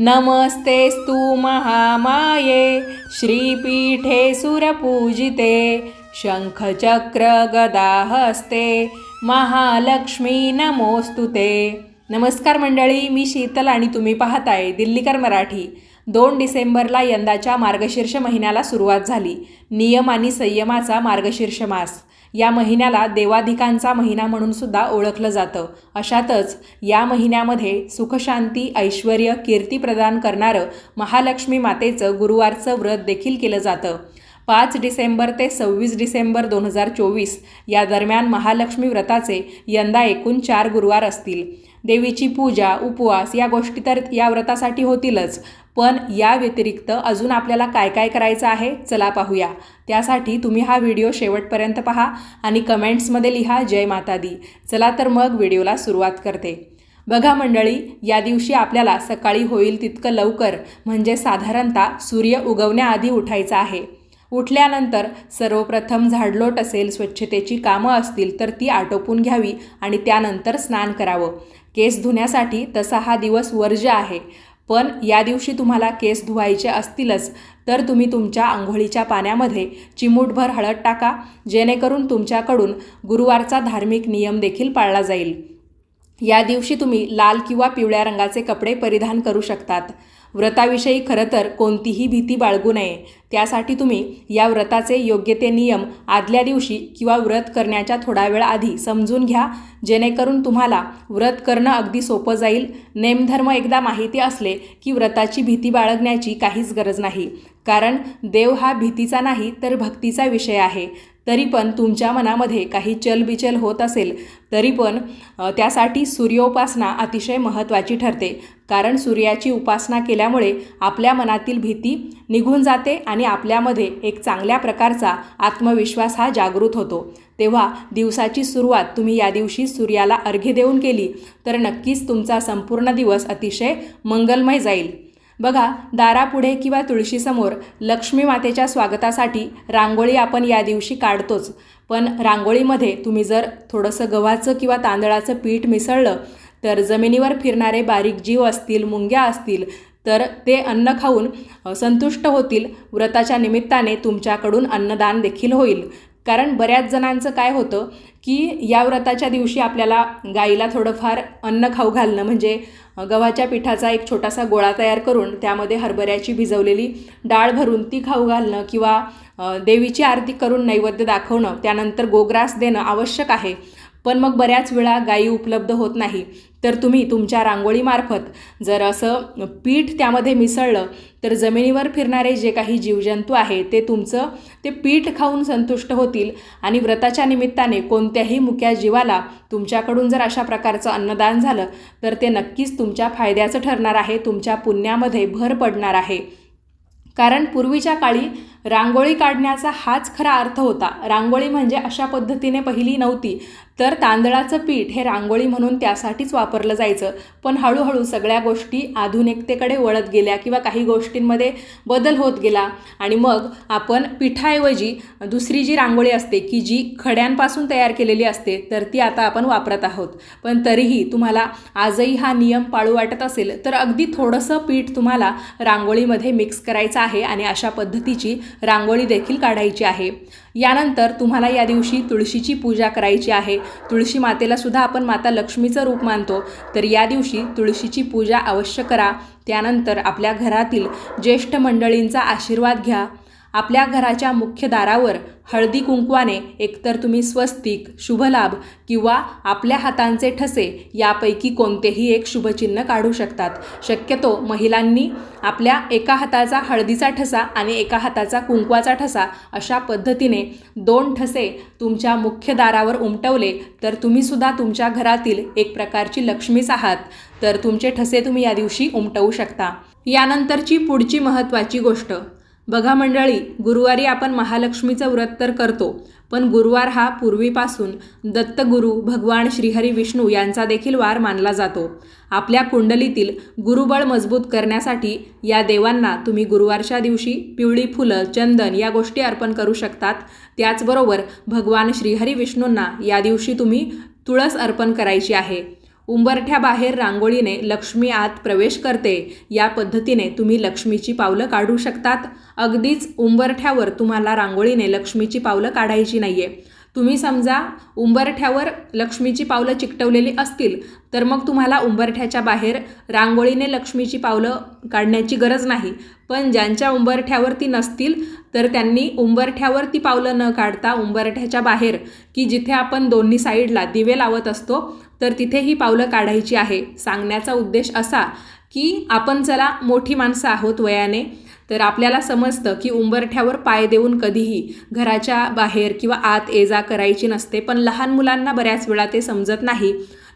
नमस्तेस्तु महामाये श्रीपीठे सुरपूजिते शङ्खचक्रगदाहस्ते महालक्ष्मी नमोस्तु ते। नमस्कार मंडळी मी शीतल आणि तुम्ही पाहताय दिल्लीकर मराठी. दोन डिसेंबरला यंदाच्या मार्गशीर्ष महिन्याला सुरुवात झाली. नियम आणि संयमाचा मार्गशीर्ष मास. या महिन्याला देवाधिकांचा महिना म्हणून सुद्धा ओळखलं जातं. अशातच या महिन्यामध्ये सुखशांती ऐश्वर कीर्ती प्रदान करणारं महालक्ष्मी मातेचं गुरुवारचं व्रत देखील केलं जातं. पाच डिसेंबर ते सव्वीस डिसेंबर दोन हजार चोवीस या दरम्यान महालक्ष्मी व्रताचे यंदा एकूण चार गुरुवार असतील. देवीची पूजा उपवास या गोष्टी तर या व्रतासाठी होतीलच पण या व्यतिरिक्त अजून आपल्याला काय काय करायचं आहे चला पाहूया. त्यासाठी तुम्ही हा व्हिडिओ शेवटपर्यंत पहा आणि कमेंट्समध्ये लिहा जय माता दी चला तर मग व्हिडिओला सुरुवात करते. बघा मंडळी या दिवशी आपल्याला सकाळी होईल तितकं लवकर म्हणजे साधारणतः सूर्य उगवण्याआधी उठायचं आहे. उठल्यानंतर सर्वप्रथम झाडलोट असेल स्वच्छतेची कामं असतील तर ती आटोपून घ्यावी आणि त्यानंतर स्नान करावं. केस धुण्यासाठी तसा हा दिवस वर्ज्य आहे. पण या दिवशी तुम्हाला केस धुवायचे असतीलच तर तुम्ही तुमच्या आंघोळीच्या पाण्यामध्ये चिमूटभर हळद टाका जेणेकरून तुमच्याकडून गुरुवारचा धार्मिक नियम देखील पाळला जाईल. या दिवशी तुम्ही लाल किंवा पिवळ्या रंगाचे कपडे परिधान करू शकतात. व्रताविषयी खरं तर कोणतीही भीती बाळगू नये. त्यासाठी तुम्ही या व्रताचे योग्य ते नियम आदल्या दिवशी किंवा व्रत करण्याच्या थोडा वेळ आधी समजून घ्या. जेणेकरून तुम्हाला व्रत करणं अगदी सोपं जाईल. नेमधर्म एकदा माहिती असले की व्रताची भीती बाळगण्याची काहीच गरज नाही. कारण देव हा भीतीचा नाही तर भक्तीचा विषय आहे. तरी पण तुमच्या मनामध्ये काही चलबिचल होत असेल तरी पण त्यासाठी सूर्योपासना अतिशय महत्त्वाची ठरते. कारण सूर्याची उपासना केल्यामुळे आपल्या मनातील भीती निघून जाते आणि आपल्यामध्ये एक चांगल्या प्रकारचा आत्मविश्वास हा जागृत होतो. तेव्हा दिवसाची सुरुवात तुम्ही या दिवशी सूर्याला अर्घ्य देऊन केली तर नक्कीच तुमचा संपूर्ण दिवस अतिशय मंगलमय जाईल. बघा दारापुढे किंवा तुळशीसमोर लक्ष्मी मातेच्या स्वागतासाठी रांगोळी आपण या दिवशी काढतोच. पण रांगोळीमध्ये तुम्ही जर थोडंसं गव्हाचं किंवा तांदळाचं पीठ मिसळलं तर जमिनीवर फिरणारे बारीक जीव असतील मुंग्या असतील तर ते अन्न खाऊन संतुष्ट होतील. व्रताच्या निमित्ताने तुमच्याकडून अन्नदान देखील होईल. कारण बऱ्याच जणांचं काय होतं की या व्रताच्या दिवशी आपल्याला गाईला थोडंफार अन्न खाऊ घालणं म्हणजे गव्हाच्या पिठाचा एक छोटासा गोळा तयार करून त्यामध्ये हरभऱ्याची भिजवलेली डाळ भरून ती खाऊ घालणं किंवा देवीची आरती करून नैवेद्य दाखवणं त्यानंतर गोग्रास देणं आवश्यक आहे. पण मग बऱ्याच वेळा गायी उपलब्ध होत नाही. तर तुम्ही तुमच्या रांगोळीमार्फत जर असं पीठ त्यामध्ये मिसळलं तर जमिनीवर फिरणारे जे काही जीवजंतू आहे ते तुमचं ते पीठ खाऊन संतुष्ट होतील आणि व्रताच्या निमित्ताने कोणत्याही मुक्या जीवाला तुमच्याकडून जर अशा प्रकारचं अन्नदान झालं तर ते नक्कीच तुमच्या फायद्याचं ठरणार आहे तुमच्या पुण्यामध्ये भर पडणार आहे. कारण पूर्वीच्या काळी रांगोळी काढण्याचा हाच खरा अर्थ होता. रांगोळी म्हणजे अशा पद्धतीने पहिली नव्हती. तर तांदळाचं पीठ हे रांगोळी म्हणून त्यासाठीच वापरलं जायचं. पण हळूहळू सगळ्या गोष्टी आधुनिकतेकडे वळत गेल्या किंवा काही गोष्टींमध्ये बदल होत गेला. आणि मग आपण पिठाऐवजी दुसरी जी रांगोळी असते की जी खड्यांपासून तयार केलेली असते तर ती आता आपण वापरत आहोत. पण तरीही तुम्हाला आजही हा नियम पाळू वाटत असेल तर अगदी थोडंसं पीठ तुम्हाला रांगोळीमध्ये मिक्स करायचं आहे आणि अशा पद्धतीची रांगोळी देखील काढायची आहे. यानंतर तुम्हाला या दिवशी तुळशीची पूजा करायची आहे. तुळशी मातेला सुद्धा आपण माता लक्ष्मीचं रूप मानतो. तर या दिवशी तुळशीची पूजा अवश्य करा. त्यानंतर आपल्या घरातील ज्येष्ठ मंडळींचा आशीर्वाद घ्या. आपल्या घराच्या मुख्य दारावर हळदी कुंकवाने एकतर तुम्ही स्वस्तिक शुभलाभ किंवा आपल्या हातांचे ठसे यापैकी कोणतेही एक शुभचिन्ह काढू शकतात. शक्यतो महिलांनी आपल्या एका हाताचा हळदीचा ठसा आणि एका हाताचा कुंकवाचा ठसा अशा पद्धतीने दोन ठसे तुमच्या मुख्य दारावर उमटवले तर तुम्हीसुद्धा तुमच्या घरातील एक प्रकारची लक्ष्मीच आहात. तर तुमचे ठसे तुम्ही या दिवशी उमटवू शकता. यानंतरची पुढची महत्त्वाची गोष्ट. बघा मंडळी गुरुवारी आपण महालक्ष्मीचं व्रत तर करतो पण गुरुवार हा पूर्वीपासून दत्तगुरू भगवान श्रीहरी विष्णू यांचा देखील वार मानला जातो. आपल्या कुंडलीतील गुरुबळ मजबूत करण्यासाठी या देवांना तुम्ही गुरुवारच्या दिवशी पिवळी फुलं चंदन या गोष्टी अर्पण करू शकतात. त्याचबरोबर भगवान श्रीहरी विष्णूंना या दिवशी तुम्ही तुळस अर्पण करायची आहे. उंबरठ्याबाहेर रांगोळीने लक्ष्मी आत प्रवेश करते. या पद्धतीने तुम्ही लक्ष्मीची पावलं काढू शकतात. अगदीच उंबरठ्यावर तुम्हाला रांगोळीने लक्ष्मीची पावलं काढायची नाही आहे तुम्ही समजा उंबरठ्यावर लक्ष्मीची पावलं चिकटवलेली असतील तर मग तुम्हाला उंबरठ्याच्या बाहेर रांगोळीने लक्ष्मीची पावलं काढण्याची गरज नाही. पण ज्यांच्या उंबरठ्यावर ती नसतील तर त्यांनी उंबरठ्यावर ती पावलं न काढता उंबरठ्याच्या बाहेर की जिथे आपण दोन्ही साईडला दिवे लावत असतो तर तिथे ही पावलं काढायची आहे. सांगण्याचा उद्देश असा की आपण चला मोठी माणसं आहोत वयाने तर आपल्याला समजतं की उंबरठ्यावर पाय देऊन कधीही घराच्या बाहेर किंवा आत ये जा करायची नसते पण लहान मुलांना बऱ्याच वेळा ते समजत नाही.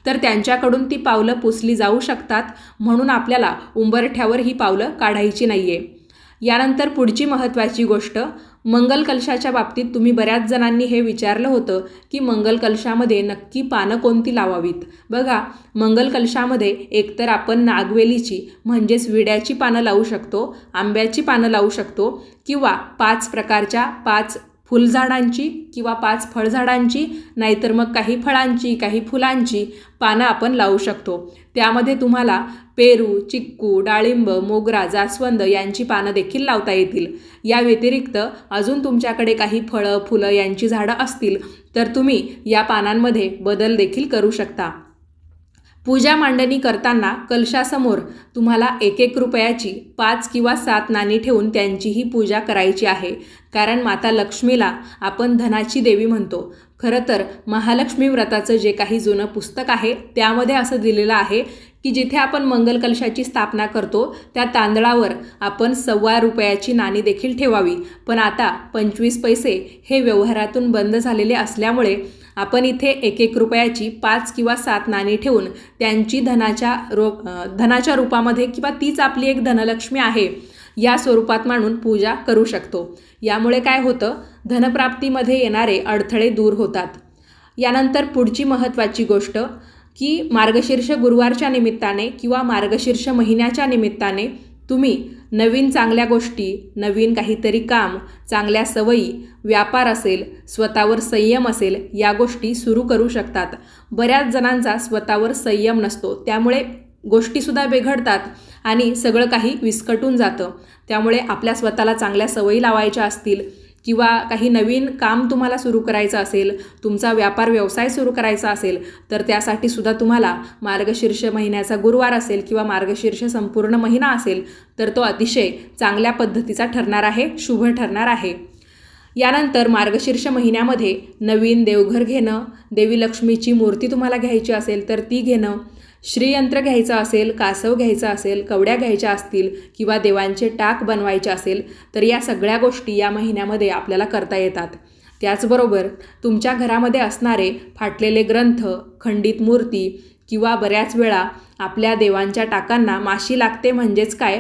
तर त्यांच्याकडून ती पावलं पुसली जाऊ शकतात म्हणून आपल्याला उंबरठ्यावर ही पावलं काढायची नाही आहे यानंतर पुढची महत्त्वाची गोष्ट मंगल कलशाच्या बाबतीत तुम्ही बऱ्याच जणांनी हे विचारलं होतं की मंगल कलशामध्ये नक्की पानं कोणती लावावीत? बघा मंगल कलशामध्ये एकतर आपण नागवेलीची म्हणजेच विड्याची पानं लावू शकतो आंब्याची पानं लावू शकतो किंवा पाच प्रकारच्या पाच फुलझाडांची किंवा पाच फळझाडांची नाहीतर मग काही फळांची काही फुलांची पानं आपण लावू शकतो. त्यामध्ये तुम्हाला पेरू चिक्कू डाळिंब मोगरा जास्वंद यांची पानं देखील लावता येतील. या व्यतिरिक्त अजून तुमच्याकडे काही फळं फुलं यांची झाडं असतील तर तुम्ही या पानांमध्ये बदल देखील करू शकता. पूजा मांडणी करताना कलशासमोर तुम्हाला एक एक रुपयाची पाच किंवा सात नाणी ठेवून त्यांचीही पूजा करायची आहे. कारण माता लक्ष्मीला आपण धनाची देवी म्हणतो. खरं तर महालक्ष्मी व्रताचं जे काही जुनं पुस्तक आहे त्यामध्ये असं दिलेलं आहे की जिथे आपण मंगल कलशाची स्थापना करतो त्या तांदळावर आपण सव्वा रुपयाची नाणी देखील ठेवावी. पण आता पंचवीस पैसे हे व्यवहारातून बंद झालेले असल्यामुळे आपण इथे एक एक रुपयाची पाच किंवा सात नाणी ठेवून त्यांची धनाच्या रो धनाच्या रूपामध्ये किंवा तीच आपली एक धनलक्ष्मी आहे या स्वरूपात मांडून पूजा करू शकतो. यामुळे काय होतं? धनप्राप्तीमध्ये येणारे अडथळे दूर होतात. यानंतर पुढची महत्त्वाची गोष्ट की मार्गशीर्ष गुरुवारच्या निमित्ताने किंवा मार्गशीर्ष महिन्याच्या निमित्ताने तुम्ही नवीन चांगल्या गोष्टी नवीन काहीतरी काम चांगल्या सवयी व्यापार असेल स्वतःवर संयम असेल या गोष्टी सुरू करू शकतात. बऱ्याच जणांचा स्वतःवर संयम नसतो. त्यामुळे गोष्टीसुद्धा बिघडतात आणि सगळं काही विस्कटून जातं. त्यामुळे आपल्या स्वतःला चांगल्या सवयी लावायच्या असतील किंवा काही नवीन काम तुम्हाला सुरू करायचं असेल तुमचा व्यापार व्यवसाय सुरू करायचा असेल तर त्यासाठी सुद्धा तुम्हाला मार्गशीर्ष महिन्याचा गुरुवार असेल किंवा मार्गशीर्ष संपूर्ण महिना असेल तर तो अतिशय चांगल्या पद्धतीचा ठरणार आहे शुभ ठरणार आहे. यानंतर मार्गशीर्ष महिन्यामध्ये नवीन देवघर घेणं देवी लक्ष्मीची मूर्ती तुम्हाला घ्यायची असेल तर ती घेणं श्रीयंत्र घ्यायचं असेल कासव घ्यायचा असेल कवड्या घ्यायच्या असतील किंवा देवांचे टाक बनवायचे असेल तर या सगळ्या गोष्टी या महिन्यामध्ये आपल्याला करता येतात. त्याचबरोबर तुमच्या घरामध्ये असणारे फाटलेले ग्रंथ खंडित मूर्ती किंवा बऱ्याच वेळा आपल्या देवांच्या टाकांना माशी लागते म्हणजेच काय?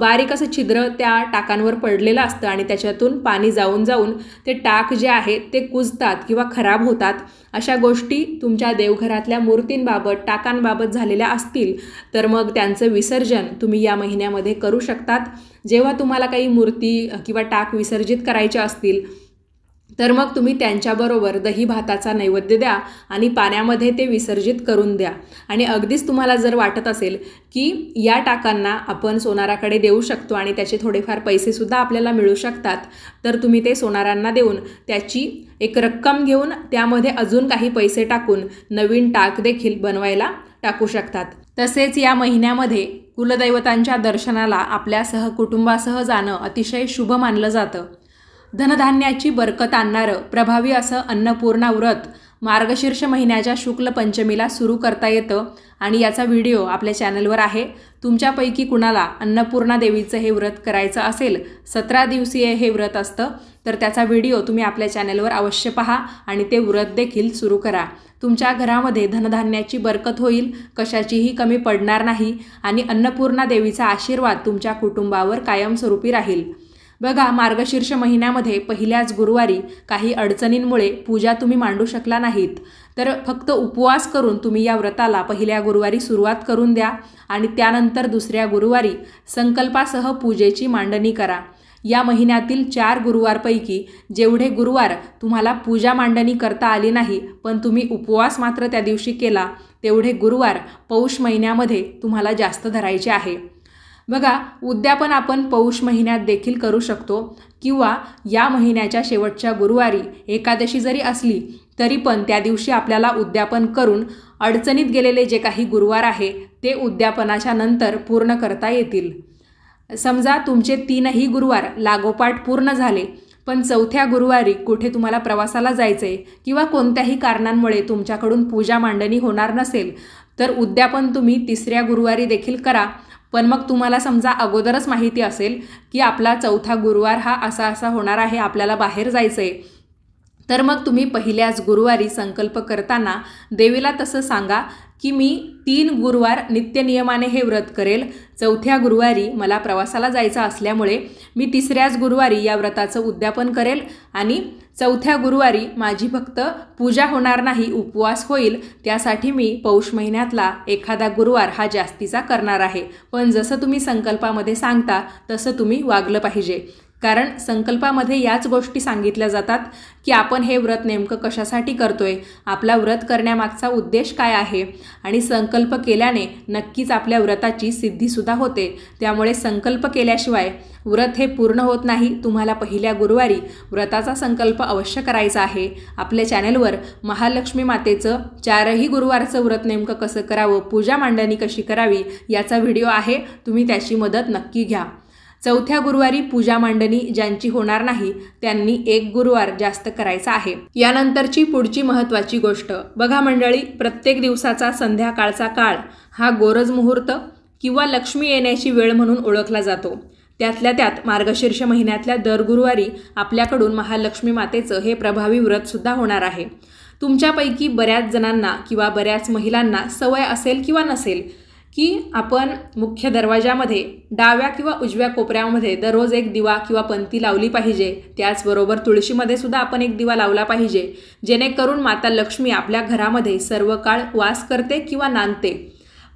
बारीक असं छिद्र त्या टाकांवर पडलेलं असतं आणि त्याच्यातून पाणी जाऊन जाऊन ते टाक जे आहे ते कुजतात किंवा खराब होतात. अशा गोष्टी तुमच्या देवघरातल्या मूर्तींबाबत टाकांबाबत झालेल्या असतील तर मग त्यांचं विसर्जन तुम्ही या महिन्यामध्ये करू शकतात. जेव्हा तुम्हाला काही मूर्ती किंवा टाक विसर्जित करायच्या असतील तर मग तुम्ही त्यांच्याबरोबर दही भाताचा नैवेद्य द्या आणि पाण्यामध्ये ते विसर्जित करून द्या. आणि अगदीच तुम्हाला जर वाटत असेल की या टाकांना आपण सोनाराकडे देऊ शकतो आणि त्याचे थोडेफार पैसेसुद्धा आपल्याला मिळू शकतात तर तुम्ही ते सोनारांना देऊन त्याची एक रक्कम घेऊन त्यामध्ये अजून काही पैसे टाकून नवीन टाक देखील बनवायला टाकू शकतात. तसेच या महिन्यामध्ये कुलदैवतांच्या दर्शनाला आपल्या सहकुटुंबासह जाणं अतिशय शुभ मानलं जातं. धनधान्याची बरकत आणणारं प्रभावी असं अन्नपूर्णा व्रत मार्गशीर्ष महिन्याच्या शुक्ल पंचमीला सुरू करता येतं आणि याचा व्हिडिओ आपल्या चॅनलवर आहे. तुमच्यापैकी कुणाला अन्नपूर्णा देवीचं हे व्रत करायचं असेल सतरा दिवसीय हे व्रत असतं तर त्याचा व्हिडिओ तुम्ही आपल्या चॅनलवर अवश्य पहा आणि ते व्रत देखील सुरू करा. तुमच्या घरामध्ये धनधान्याची बरकत होईल कशाचीही कमी पडणार नाही आणि अन्नपूर्णा देवीचा आशीर्वाद तुमच्या कुटुंबावर कायमस्वरूपी राहील. बघा मार्गशीर्ष महिन्यामध्ये पहिल्याच गुरुवारी काही अडचणींमुळे पूजा तुम्ही मांडू शकला नाहीत. तर फक्त उपवास करून तुम्ही या व्रताला पहिल्या गुरुवारी सुरुवात करून द्या आणि त्यानंतर दुसऱ्या गुरुवारी संकल्पासह पूजेची मांडणी करा. या महिन्यातील चार गुरुवारपैकी जेवढे गुरुवार तुम्हाला पूजा मांडणी करता आली नाही पण तुम्ही उपवास मात्र त्या दिवशी केला तेवढे गुरुवार पौष महिन्यामध्ये तुम्हाला जास्त धरायचे आहे. बघा उद्यापन आपण पौष महिन्यात देखील करू शकतो. किंवा या महिन्याच्या शेवटच्या गुरुवारी एकादशी जरी असली तरी पण त्या दिवशी आपल्याला उद्यापन करून अडचणीत गेलेले जे काही गुरुवार आहे ते उद्यापनाच्या नंतर पूर्ण करता येतील. समजा तुमचे तीनही गुरुवार लागोपाठ पूर्ण झाले पण चौथ्या गुरुवारी कुठे तुम्हाला प्रवासाला जायचं आहे किंवा कोणत्याही कारणांमुळे तुमच्याकडून पूजा मांडणी होणार नसेल तर उद्यापन तुम्ही तिसऱ्या गुरुवारी देखील करा. पण मग तुम्हाला समजा अगोदरच माहिती असेल की आपला चौथा गुरुवार हा असा असा होणार आहे आपल्याला बाहेर जायचं आहे तर मग तुम्ही पहिल्याच गुरुवारी संकल्प करताना देवीला तसं सांगा की मी तीन गुरुवार नित्यनियमाने हे व्रत करेल. चौथ्या गुरुवारी मला प्रवासाला जायचं असल्यामुळे मी तिसऱ्याच गुरुवारी या व्रताचं उद्यापन करेल आणि चौथ्या गुरुवारी माझी फक्त पूजा होणार नाही उपवास होईल त्यासाठी मी पौष महिन्यातला एखादा गुरुवार हा जास्तीचा करणार आहे. पण जसं तुम्ही संकल्पामध्ये सांगता तसं तुम्ही वागलं पाहिजे. कारण संकल्पामध्ये याच गोष्टी सांगितल्या जातात की आपण हे व्रत नेमकं कशासाठी करतोय आपला व्रत करण्यामागचा उद्देश काय आहे? आणि संकल्प केल्याने नक्कीच आपल्या व्रताची सिद्धीसुद्धा होते. त्यामुळे संकल्प केल्याशिवाय व्रत हे पूर्ण होत नाही. तुम्हाला पहिल्या गुरुवारी व्रताचा संकल्प अवश्य करायचा आहे. आपल्या चॅनेलवर महालक्ष्मी मातेचं चारही गुरुवारचं व्रत नेमकं कसं करावं पूजा मांडणी कशी करावी याचा व्हिडिओ आहे. तुम्ही त्याची मदत नक्की घ्या. चौथ्या गुरुवारी पूजा मांडणी ज्यांची होणार नाही त्यांनी एक गुरुवार जास्त करायचा आहे. यानंतरची पुढची महत्त्वाची गोष्ट. बघा मंडळी प्रत्येक दिवसाचा संध्याकाळचा काळ हा गोरज मुहूर्त किंवा लक्ष्मी येण्याची वेळ म्हणून ओळखला जातो. त्यातल्या त्यात मार्गशीर्ष महिन्यातल्या दर गुरुवारी आपल्याकडून महालक्ष्मी मातेचं हे प्रभावी व्रतसुद्धा होणार आहे. तुमच्यापैकी बऱ्याच जणांना किंवा बऱ्याच महिलांना सवय असेल किंवा नसेल की आपण मुख्य दरवाजामध्ये डाव्या किंवा उजव्या कोपऱ्यामध्ये दररोज एक दिवा किंवा पंती लावली पाहिजे. त्याचबरोबर तुळशीमध्ये सुद्धा आपण एक दिवा लावला पाहिजे. जेणेकरून माता लक्ष्मी आपल्या घरामध्ये सर्व काळ वास करते किंवा नांदते.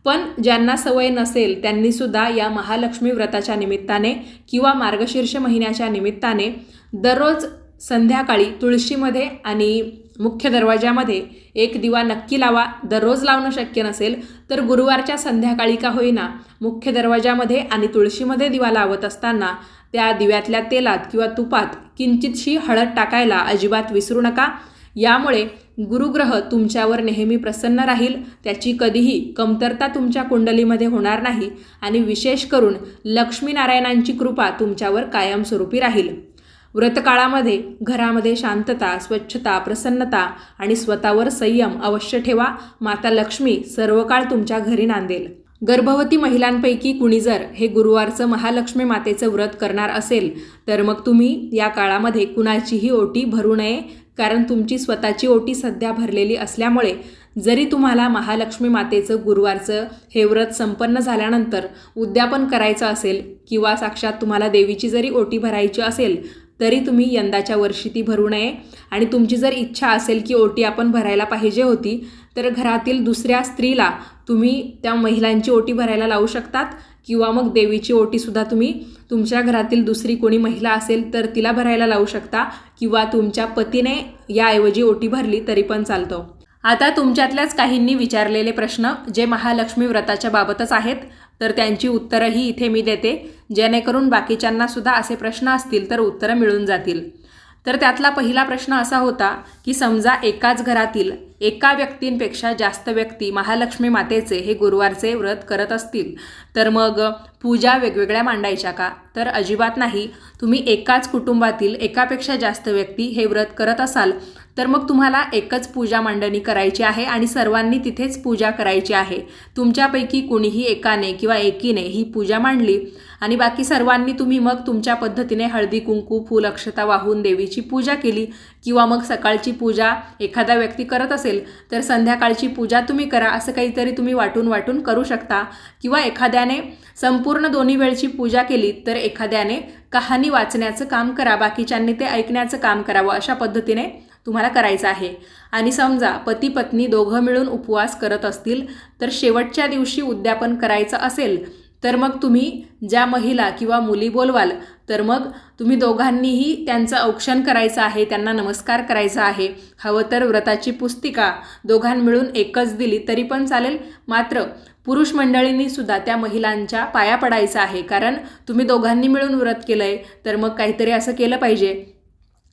पण ज्यांना सवय नसेल त्यांनीसुद्धा या महालक्ष्मी व्रताच्या निमित्ताने किंवा मार्गशीर्ष महिन्याच्या निमित्ताने दररोज संध्याकाळी तुळशीमध्ये आणि मुख्य दरवाजामध्ये एक दिवा नक्की लावा. दररोज लावणं शक्य नसेल तर गुरुवारच्या संध्याकाळी का होईना मुख्य दरवाजामध्ये आणि तुळशीमध्ये दिवा लावत असताना त्या दिव्यातल्या तेलात किंवा तुपात किंचितशी हळद टाकायला अजिबात विसरू नका. यामुळे गुरुग्रह तुमच्यावर नेहमी प्रसन्न राहील. त्याची कधीही कमतरता तुमच्या कुंडलीमध्ये होणार नाही आणि विशेष करून लक्ष्मीनारायणांची कृपा तुमच्यावर कायमस्वरूपी राहील. व्रतकाळामध्ये घरामध्ये शांतता स्वच्छता प्रसन्नता आणि स्वतःवर संयम अवश्य ठेवा. माता लक्ष्मी सर्व काळ तुमच्या घरी नांदेल. गर्भवती महिलांपैकी कुणी जर हे गुरुवारचं महालक्ष्मी मातेचं व्रत करणार असेल तर मग तुम्ही या काळामध्ये कुणाचीही ओटी भरू नये कारण तुमची स्वतःची ओटी सध्या भरलेली असल्यामुळे जरी तुम्हाला महालक्ष्मी मातेचं गुरुवारचं हे व्रत संपन्न झाल्यानंतर उद्यापन करायचं असेल किंवा साक्षात तुम्हाला देवीची जरी ओटी भरायची असेल तरी तुम्ही यंदाच्या वर्षी ती भरू नये. आणि तुमची जर इच्छा असेल की ओटी आपण भरायला पाहिजे होती तर घरातील दुसऱ्या स्त्रीला तुम्ही त्या महिलांची ओटी भरायला लावू शकतात किंवा मग देवीची ओटीसुद्धा तुम्ही तुमच्या घरातील दुसरी कोणी महिला असेल तर तिला भरायला लावू शकता किंवा तुमच्या पतीने याऐवजी ओटी भरली तरी पण चालतो. आता तुमच्यातल्याच काहींनी विचारलेले प्रश्न जे महालक्ष्मी व्रताच्या बाबतच आहेत. तर त्यांची उत्तरंही इथे मी देते. जेणेकरून बाकीच्यांनासुद्धा असे प्रश्न असतील तर उत्तरं मिळून जातील. तर त्यातला पहिला प्रश्न असा होता की समजा एकाच घरातील एका व्यक्तींपेक्षा जास्त व्यक्ती महालक्ष्मी मातेचे हे गुरुवारचे व्रत करत असतील तर मग पूजा वेगवेगळ्या मांडायच्या का? तर अजिबात नाही. तुम्ही एकाच कुटुंबातील एकापेक्षा जास्त व्यक्ती हे व्रत करत असाल तर मग तुम्हाला एकच पूजा मांडणी करायची आहे आणि सर्वांनी तिथेच पूजा करायची आहे. तुमच्यापैकी कुणीही एकाने किंवा एकीने ही पूजा मांडली आणि बाकी सर्वांनी तुम्ही मग तुमच्या पद्धतीने हळदी कुंकू फूल अक्षता वाहून देवीची पूजा केली किंवा मग सकाळची पूजा एखादा व्यक्ती करत असेल तर संध्याकाळची पूजा तुम्ही करा असं काहीतरी तुम्ही वाटून वाटून करू शकता. किंवा एखाद्याने संपूर्ण दोन्ही वेळची पूजा केली तर एखाद्याने कहाणी वाचण्याचं काम करा बाकीच्यांनी ते ऐकण्याचं काम करावं अशा पद्धतीने तुम्हाला करायचं आहे. आणि समजा पती पत्नी दोघं मिळून उपवास करत असतील तर शेवटच्या दिवशी उद्यापन करायचं असेल तर मग तुम्ही ज्या महिला किंवा मुली बोलवाल तर मग तुम्ही दोघांनीही त्यांचं औक्षण करायचं आहे त्यांना नमस्कार करायचा आहे. हवं तर व्रताची पुस्तिका दोघां मिळून एकच दिली तरी पण चालेल. मात्र पुरुष मंडळींनी सुद्धा त्या महिलांच्या पाया पडायचा आहे. कारण तुम्ही दोघांनी मिळून व्रत केलं आहे तर मग काहीतरी असं केलं पाहिजे.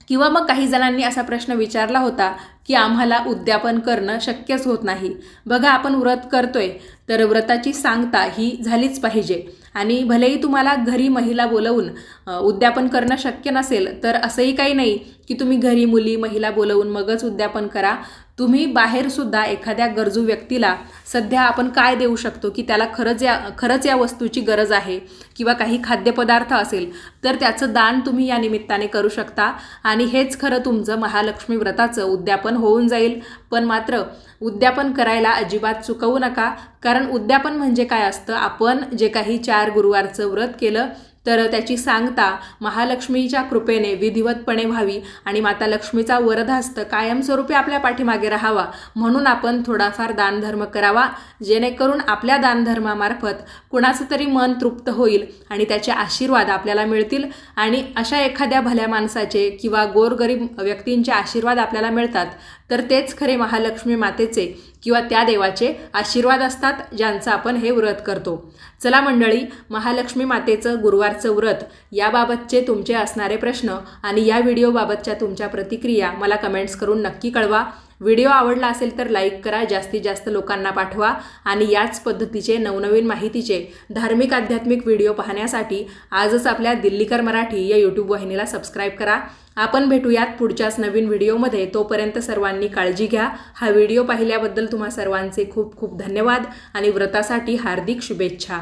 किंवा मग काही जणांनी असा प्रश्न विचारला होता की आम्हाला उद्यापन करणं शक्यच होत नाही. बघा आपण व्रत करतोय तर व्रताची सांगता ही झालीच पाहिजे. आणि भलेही तुम्हाला घरी महिला बोलवून उद्यापन करणं शक्य नसेल तर असंही काही नाही की तुम्ही घरी मुली महिला बोलवून मगच उद्यापन करा. तुम्ही बाहेरसुद्धा एखाद्या गरजू व्यक्तीला सध्या आपण काय देऊ शकतो की त्याला खरंच या खरंच या वस्तूची गरज आहे किंवा काही खाद्यपदार्थ असेल तर त्याचं दान तुम्ही या निमित्ताने करू शकता. आणि हेच खरं तुमचं महालक्ष्मी व्रताचं उद्यापन होऊन जाईल. पण मात्र उद्यापन करायला अजिबात चुकवू नका. कारण उद्यापन म्हणजे काय असतं? आपण जे काही चार गुरुवारचं व्रत केलं तर त्याची सांगता महालक्ष्मीच्या कृपेने विधिवतपणे व्हावी आणि माता लक्ष्मीचा वरदहस्त कायमस्वरूपी आपल्या पाठीमागे राहावा. म्हणून आपण थोडाफार दानधर्म करावा जेणेकरून आपल्या दानधर्मामार्फत कुणाचं तरी मन तृप्त होईल आणि त्याचे आशीर्वाद आपल्याला मिळतील आणि अशा एखाद्या भल्या माणसाचे किंवा गोरगरीब व्यक्तींचे आशीर्वाद आपल्याला मिळतात. तर तेच खरे महालक्ष्मी मातेचे किंवा त्या देवाचे आशीर्वाद असतात ज्यांचं आपण हे व्रत करतो. चला मंडळी महालक्ष्मी मातेचं गुरुवारचं व्रत याबाबतचे तुमचे असणारे प्रश्न आणि या व्हिडिओबाबतच्या तुमच्या प्रतिक्रिया मला कमेंट्स करून नक्की कळवा. व्हिडिओ आवडला असेल तर लाईक करा जास्तीत जास्त लोकांना पाठवा आणि याच पद्धतीचे नवनवीन माहितीचे धार्मिक आध्यात्मिक व्हिडिओ पाहण्यासाठी आजच आपल्या दिल्लीकर मराठी या यूट्यूब वाहिनीला सबस्क्राईब करा. आपण भेटूयात पुढच्याच नवीन व्हिडिओमध्ये. तोपर्यंत सर्वांनी काळजी घ्या. हा व्हिडिओ पाहिल्याबद्दल तुम्हा सर्वांचे खूप खूप धन्यवाद आणि व्रतासाठी हार्दिक शुभेच्छा.